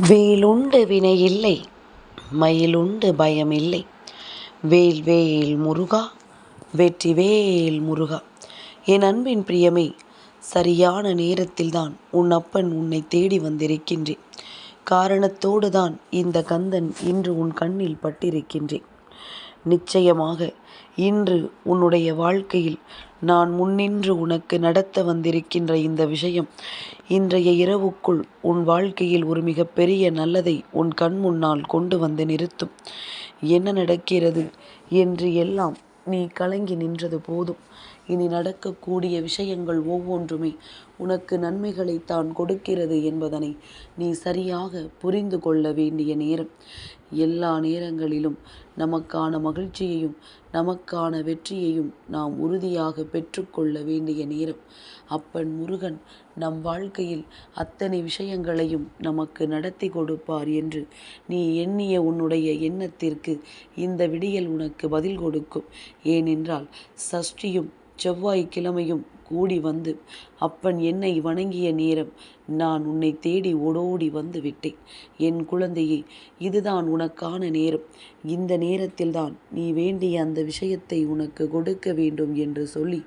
வேலுண்டு வினை இல்லை மயிலுண்டு பயம் இல்லை. வேல் வேல் முருகா வெற்றி வேல் முருகா. என் அன்பின் பிரியமே சரியான நேரத்தில்தான் உன் அப்பன் உன்னை தேடி வந்திருக்கின்றேன். காரணத்தோடு தான் இந்த கந்தன் இன்று உன் கண்ணில் பட்டிருக்கின்றேன். நிச்சயமாக இன்று உன்னுடைய வாழ்க்கையில் நான் முன்னின்று உனக்கு நடத்த வந்திருக்கின்ற இந்த விஷயம் இன்றைய இரவுக்குள் உன் வாழ்க்கையில் ஒரு மிகப்பெரிய நல்லதை உன் கண் முன்னால் கொண்டு வந்து நிறுத்தும். என்ன நடக்கிறது என்று எல்லாம் நீ கலங்கி நின்றது போதும். இனி நடக்கக்கூடிய விஷயங்கள் ஒவ்வொன்றுமே உனக்கு நன்மைகளை தான் கொடுக்கிறது என்பதனை நீ சரியாக புரிந்து கொள்ள வேண்டிய நேரம். எல்லா நேரங்களிலும் நமக்கான மகிழ்ச்சியையும் நமக்கான வெற்றியையும் நாம் உறுதியாக பெற்றுக்கொள்ள வேண்டிய நேரம். அப்பன் முருகன் நம் வாழ்க்கையில் அத்தனை விஷயங்களையும் நமக்கு நடத்தி கொடுப்பார் என்று நீ எண்ணிய உன்னுடைய எண்ணத்திற்கு இந்த விடியல் உனக்கு பதில் கொடுக்கும். ஏனென்றால் சஷ்டியும் செவ்வாய்க்கிழமையும் கூடி வந்து அப்பன் என்னை வணங்கிய நேரம் நான் உன்னை தேடி ஓடோடி வந்து விட்டேன் என் குழந்தையே இதுதான் உனக்கான நேரம். இந்த நேரத்தில்தான் நீ வேண்டிய அந்த விஷயத்தை உனக்கு கொடுக்க வேண்டும் என்று சொல்லி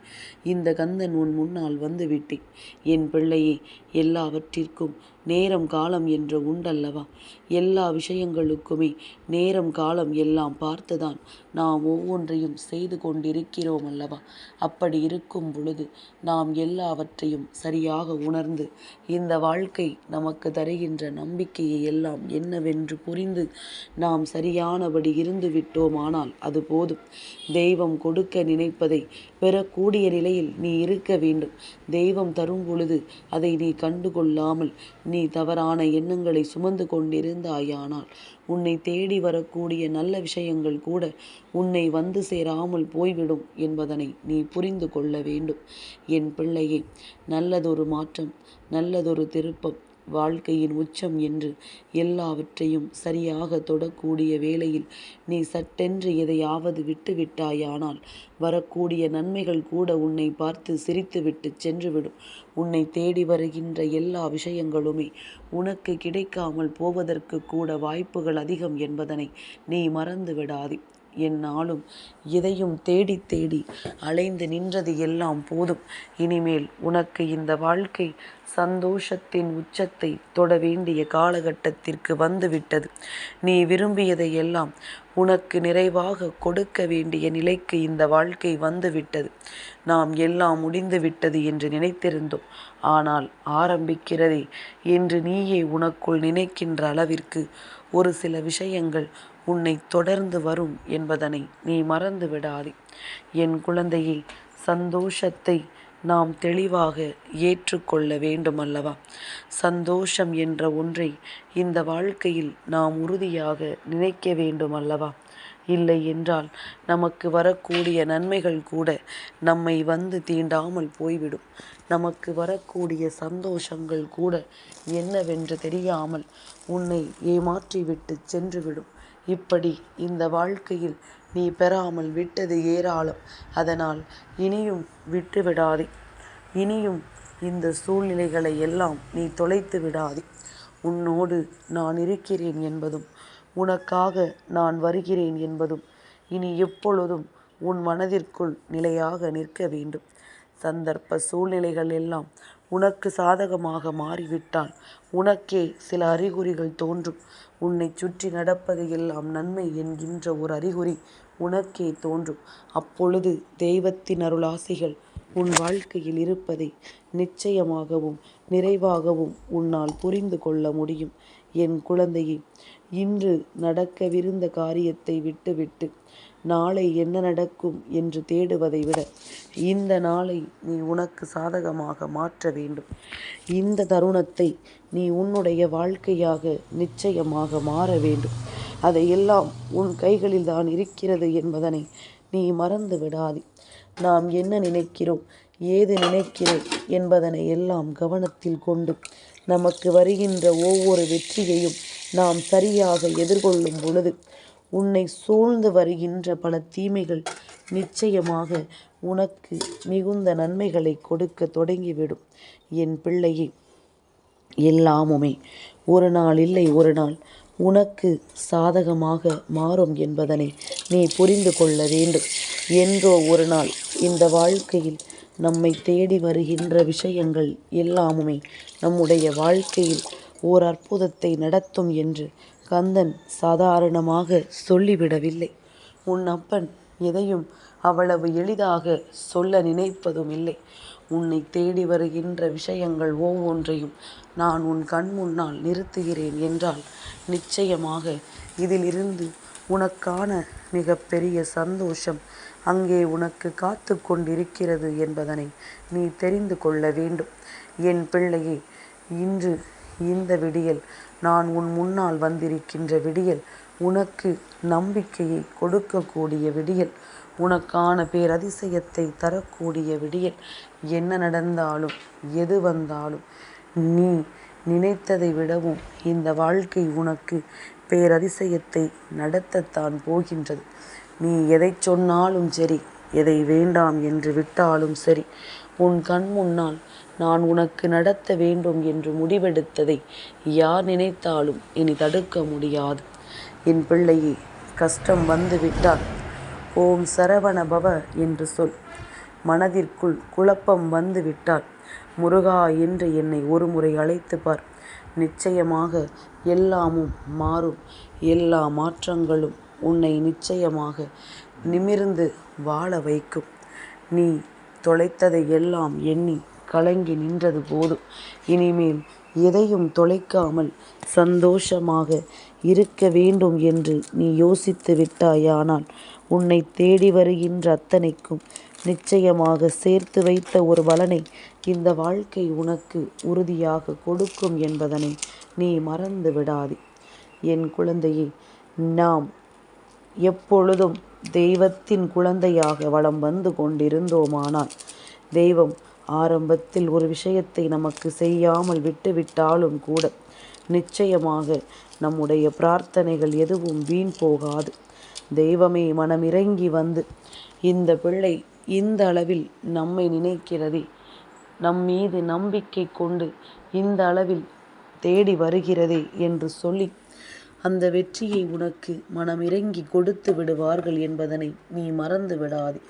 இந்த கந்தன் உன் முன்னால் வந்து விட்டேன் என் பிள்ளையே எல்லாவற்றிற்கும் நேரம் காலம் என்று உண்டல்லவா? எல்லா விஷயங்களுக்குமே நேரம் காலம் எல்லாம் பார்த்துதான் நாம் ஒவ்வொன்றையும் செய்து கொண்டிருக்கிறோம் அல்லவா அப்படி இருக்கும் பொழுது நாம் எல்லாவற்றையும் சரியாக உணர்ந்து இந்த வாழ்க்கை நமக்கு தருகின்ற நம்பிக்கையை எல்லாம் என்னவென்று புரிந்து நாம் சரியானபடி இருந்து விட்டோமானால் அது போதும். தெய்வம் கொடுக்க நினைப்பதை பெறக்கூடிய நிலையில் நீ இருக்க வேண்டும். தெய்வம் தரும் பொழுது அதை நீ கண்டுகொள்ளாமல் நீ தவறான எண்ணங்களை சுமந்து கொண்டிருந்தாயானால் உன்னை தேடி வரக்கூடிய நல்ல விஷயங்கள் கூட உன்னை வந்து சேராமல் போய்விடும் என்பதனை நீ புரிந்து கொள்ள வேண்டும். என் பிள்ளையே நல்லதொரு மாற்றம் நல்லதொரு திருப்பம் வாழ்க்கையின் உச்சம் என்று எல்லாவற்றையும் சரியாக தொடக்கூடிய வேளையில் நீ சட்டென்று எதையாவது விட்டுவிட்டாயானால் வரக்கூடிய நன்மைகள் கூட உன்னை பார்த்து சிரித்துவிட்டு சென்றுவிடும். உன்னை தேடி வருகின்ற எல்லா விஷயங்களுமே உனக்கு கிடைக்காமல் போவதற்கு கூட வாய்ப்புகள் அதிகம் என்பதனை நீ மறந்து விடாதே என்னாலும் எதையும் தேடி தேடி அலைந்து நின்றது எல்லாம் போதும். இனிமேல் உனக்கு இந்த வாழ்க்கை சந்தோஷத்தின் உச்சத்தை தொட வேண்டிய காலகட்டத்திற்கு வந்துவிட்டது. நீ விரும்பியதை எல்லாம் உனக்கு நிறைவாக கொடுக்க வேண்டிய நிலைக்கு இந்த வாழ்க்கை வந்துவிட்டது. நாம் எல்லாம் முடிந்து விட்டது என்று நினைத்திருந்தோம். ஆனால் ஆரம்பிக்கிறதே என்று நீயே உனக்குள் நினைக்கின்ற அளவிற்கு ஒரு சில விஷயங்கள் உன்னை தொடர்ந்து வரும் என்பதனை நீ மறந்து விடாதே என் குழந்தையை சந்தோஷத்தை நாம் தெளிவாக ஏற்றுக்கொள்ள வேண்டுமல்லவா? சந்தோஷம் என்ற ஒன்றை இந்த வாழ்க்கையில் நாம் உறுதியாக நினைக்க வேண்டுமல்லவா? இல்லை என்றால் நமக்கு வரக்கூடிய நன்மைகள் கூட நம்மை வந்து தீண்டாமல் போய்விடும். நமக்கு வரக்கூடிய சந்தோஷங்கள் கூட என்னவென்று தெரியாமல் உன்னை ஏமாற்றிவிட்டு சென்றுவிடும். இப்படி இந்த வாழ்க்கையில் நீ பெறாமல் விட்டது ஏராளம். அதனால் இனியும் விட்டு விடாதே. இனியும் இந்த சூழ்நிலைகளை எல்லாம் நீ தொலைத்து விடாதே. உன்னோடு நான் இருக்கிறேன் என்பதும் உனக்காக நான் வருகிறேன் என்பதும் இனி எப்பொழுதும் உன் மனதிற்குள் நிலையாக நிற்க வேண்டும். சந்தர்ப்ப சூழ்நிலைகள் எல்லாம் உனக்கு சாதகமாக மாறிவிட்டால் உனக்கே சில அறிகுறிகள் தோன்றும். உன்னை சுற்றி நடப்பது எல்லாம் நன்மை என்கின்ற ஒரு அறிகுறி உனக்கே தோன்றும். அப்பொழுது தெய்வத்தின் அருளாசிகள் உன் வாழ்க்கையில் இருப்பதை நிச்சயமாகவும் நிறைவாகவும் உன்னால் புரிந்து கொள்ள முடியும். என் குழந்தையே இன்று நடக்கவிருந்த காரியத்தை விட்டுவிட்டு நாளை என்ன நடக்கும் என்று தேடுவதை விட இந்த நாளை நீ உனக்கு சாதகமாக மாற்ற வேண்டும். இந்த தருணத்தை நீ உன்னுடைய வாழ்க்கையாக நிச்சயமாக மாற வேண்டும். அதையெல்லாம் உன் கைகளில் தான் இருக்கிறது என்பதனை நீ மறந்து விடாதே. நாம் என்ன நினைக்கிறோம் ஏது நினைக்கிறோம் என்பதனை எல்லாம் கவனத்தில் கொண்டு நமக்கு வருகின்ற ஒவ்வொரு வெற்றியையும் நாம் சரியாக எதிர்கொள்ளும் பொழுது உன்னை சூழ்ந்து வருகின்ற பல தீமைகள் நிச்சயமாக உனக்கு மிகுந்த நன்மைகளை கொடுக்க தொடங்கிவிடும். என் பிள்ளையே எல்லாமுமே ஒரு நாள் இல்லை ஒரு நாள் உனக்கு சாதகமாக மாறும் என்பதனை நீ புரிந்து கொள்ள வேண்டும். என்றோ ஒரு நாள் இந்த வாழ்க்கையில் நம்மை தேடி வருகின்ற விஷயங்கள் எல்லாமுமே நம்முடைய வாழ்க்கையில் ஓர் அற்புதத்தை நடத்தும் என்று கந்தன் சாதாரணமாக சொல்லிவிடவில்லை. உன் அப்பன் எதையும் அவ்வளவு எளிதாக சொல்ல நினைப்பதும் இல்லை. உன்னை தேடி வருகின்ற விஷயங்கள் ஒவ்வொன்றையும் நான் உன் கண் முன்னால் நிறுத்துகிறேன் என்றால் நிச்சயமாக இதிலிருந்து உனக்கான மிகப்பெரிய சந்தோஷம் அங்கே உனக்கு காத்து கொண்டிருக்கிறது என்பதனை நீ தெரிந்து கொள்ள வேண்டும். என் பிள்ளையே இன்று இந்த விடியல். நான் உன் முன்னால் வந்திருக்கின்ற விடியல் உனக்கு நம்பிக்கையை கொடுக்கக்கூடிய விடியல். உனக்கான பேரதிசயத்தை தரக்கூடிய விடியல். என்ன நடந்தாலும் எது வந்தாலும் நீ நினைத்ததை விடவும் இந்த வாழ்க்கை உனக்கு பேரதிசயத்தை நடத்தத்தான் போகின்றது. நீ எதை சொன்னாலும் சரி எதை வேண்டாம் என்று விட்டாலும் சரி உன் கண் முன்னால் நான் உனக்கு நடத்த வேண்டும் என்று முடிவெடுத்ததை யார் நினைத்தாலும் இனி தடுக்க முடியாது. என் பிள்ளையே கஷ்டம் வந்துவிட்டால் ஓம் சரவண பவ என்று சொல். மனதிற்குள் குழப்பம் வந்து விட்டால் முருகா என்று என்னை ஒருமுறை அழைத்து பார். நிச்சயமாக எல்லாமும் மாறும். எல்லா மாற்றங்களும் உன்னை நிச்சயமாக நிமிர்ந்து வாழ வைக்கும். நீ தொலைத்ததை எல்லாம் எண்ணி கலங்கி நின்றது போதும். இனிமேல் எதையும் தொலைக்காமல் சந்தோஷமாக இருக்க வேண்டும் என்று நீ யோசித்து விட்டாயானால் உன்னை தேடி வருகின்ற அத்தனைக்கும் நிச்சயமாக சேர்த்து வைத்த ஒரு பலனை இந்த வாழ்க்கை உனக்கு உறுதியாக கொடுக்கும் என்பதனை நீ மறந்து விடாதே. என் குழந்தையை நாம் எப்பொழுதும் தெய்வத்தின் குழந்தையாக வளம் வந்து கொண்டிருந்தோமானால் தெய்வம் ஆரம்பத்தில் ஒரு விஷயத்தை நமக்கு செய்யாமல் விட்டுவிட்டாலும் கூட நிச்சயமாக நம்முடைய பிரார்த்தனைகள் எதுவும் வீண் போகாது. தெய்வமே மனமிறங்கி வந்து இந்த பிள்ளை இந்த அளவில் நம்மை நினைக்கிறதே நம் மீது நம்பிக்கை கொண்டு இந்த அளவில் தேடி வருகிறதே என்று சொல்லி அந்த வெற்றியை உனக்கு மனமிறங்கி கொடுத்து விடுவார்கள் என்பதனை நீ மறந்து விடாதே.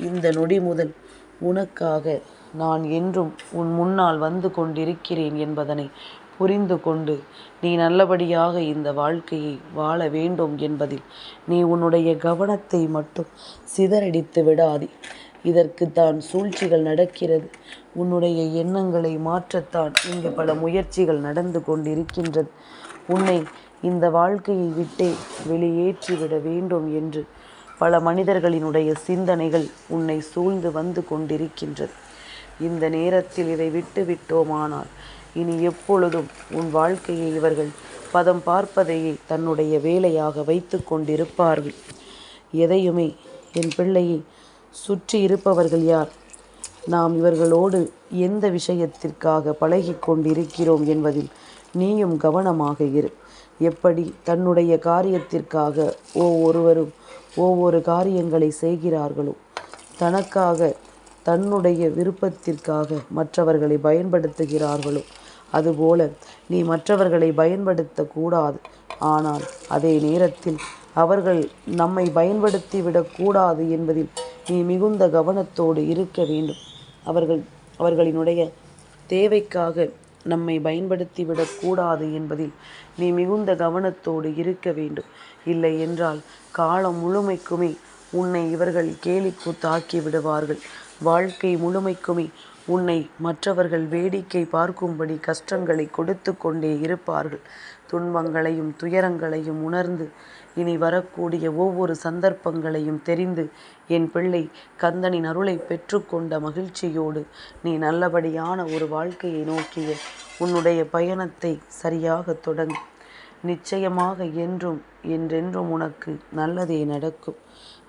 இந்த நொடி முதல் உனக்காக நான் என்றும் உன் முன்னால் வந்து கொண்டிருக்கிறேன் என்பதனை புரிந்து கொண்டு நீ நல்லபடியாக இந்த வாழ்க்கையை வாழ வேண்டும் என்பதில் நீ உன்னுடைய கவனத்தை மட்டும் சிதறடித்து விடாதே. இதற்கு தான் சூழ்ச்சிகள் நடக்கிறது. உன்னுடைய எண்ணங்களை மாற்றத்தான் இங்கு பல முயற்சிகள் நடந்து கொண்டிருக்கின்றது. உன்னை இந்த வாழ்க்கையை விட்டே வெளியேற்றிவிட வேண்டும் என்று பல மனிதர்களினுடைய சிந்தனைகள் உன்னை சூழ்ந்து வந்து கொண்டிருக்கின்றது. இந்த நேரத்தில் இதை விட்டு விட்டோமானால் இனி எப்பொழுதும் உன் வாழ்க்கையை இவர்கள் பதம் பார்ப்பதையே தன்னுடைய வேலையாக வைத்து கொண்டிருப்பார்கள். எதையுமே என் பிள்ளையை சுற்றி இருப்பவர்கள் யார்? நாம் இவர்களோடு எந்த விஷயத்திற்காக பழகி கொண்டிருக்கிறோம் என்பதில் நீயும் கவனமாக இரு. எப்படி தன்னுடைய காரியத்திற்காக ஒவ்வொருவரும் ஒவ்வொரு காரியங்களை செய்கிறார்களோ தனக்காக தன்னுடைய விருப்பத்திற்காக மற்றவர்களை பயன்படுத்துகிறார்களோ அதுபோல நீ மற்றவர்களை பயன்படுத்தக்கூடாது. ஆனால் அதே நேரத்தில் அவர்கள் நம்மை பயன்படுத்திவிடக்கூடாது என்பதில் நீ மிகுந்த கவனத்தோடு இருக்க வேண்டும். அவர்கள் அவர்களினுடைய தேவைக்காக நம்மை பயன்படுத்தி விடக்கூடாது என்பதில் நீ மிகுந்த கவனத்தோடு இருக்க வேண்டும். இல்லை என்றால் காலம் முழுமைக்குமே உன்னை இவர்கள் கேலி கூத்தாக்கி விடுவார்கள். வாழ்க்கை முழுமைக்குமே உன்னை மற்றவர்கள் வேடிக்கை பார்க்கும்படி கஷ்டங்களை கொடுத்து கொண்டே இருப்பார்கள். துன்பங்களையும் துயரங்களையும் உணர்ந்து இனி வரக்கூடிய ஒவ்வொரு சந்தர்ப்பங்களையும் தெரிந்து என் பிள்ளை கந்தனின் அருளை பெற்றுக்கொண்ட மகிழ்ச்சியோடு நீ நல்லபடியான ஒரு வாழ்க்கையை நோக்கிய உன்னுடைய பயணத்தை சரியாக தொடங்கு. நிச்சயமாக என்றும் என்றென்றும் உனக்கு நல்லதே நடக்கும்.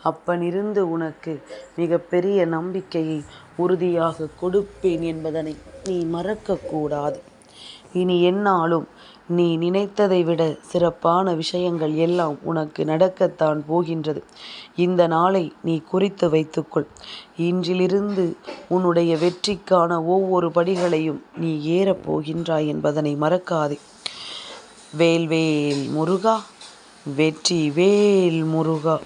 அப்பனிருந்து உனக்கு மிகப்பெரிய நம்பிக்கையை உறுதியாக கொடுப்பேன் என்பதனை நீ மறக்கக்கூடாது. இனி என்னாலும் நீ நினைத்ததை விட சிறப்பான விஷயங்கள் எல்லாம் உனக்கு நடக்கத்தான் போகின்றது. இந்த நாளை நீ குறித்து வைத்துக்கொள். இன்றிலிருந்து உன்னுடைய வெற்றிக்கான ஒவ்வொரு படிகளையும் நீ ஏறப் போகின்றாய் என்பதனை மறக்காதே. வேல்வேல் முருகா வெற்றி வேல் முருகா.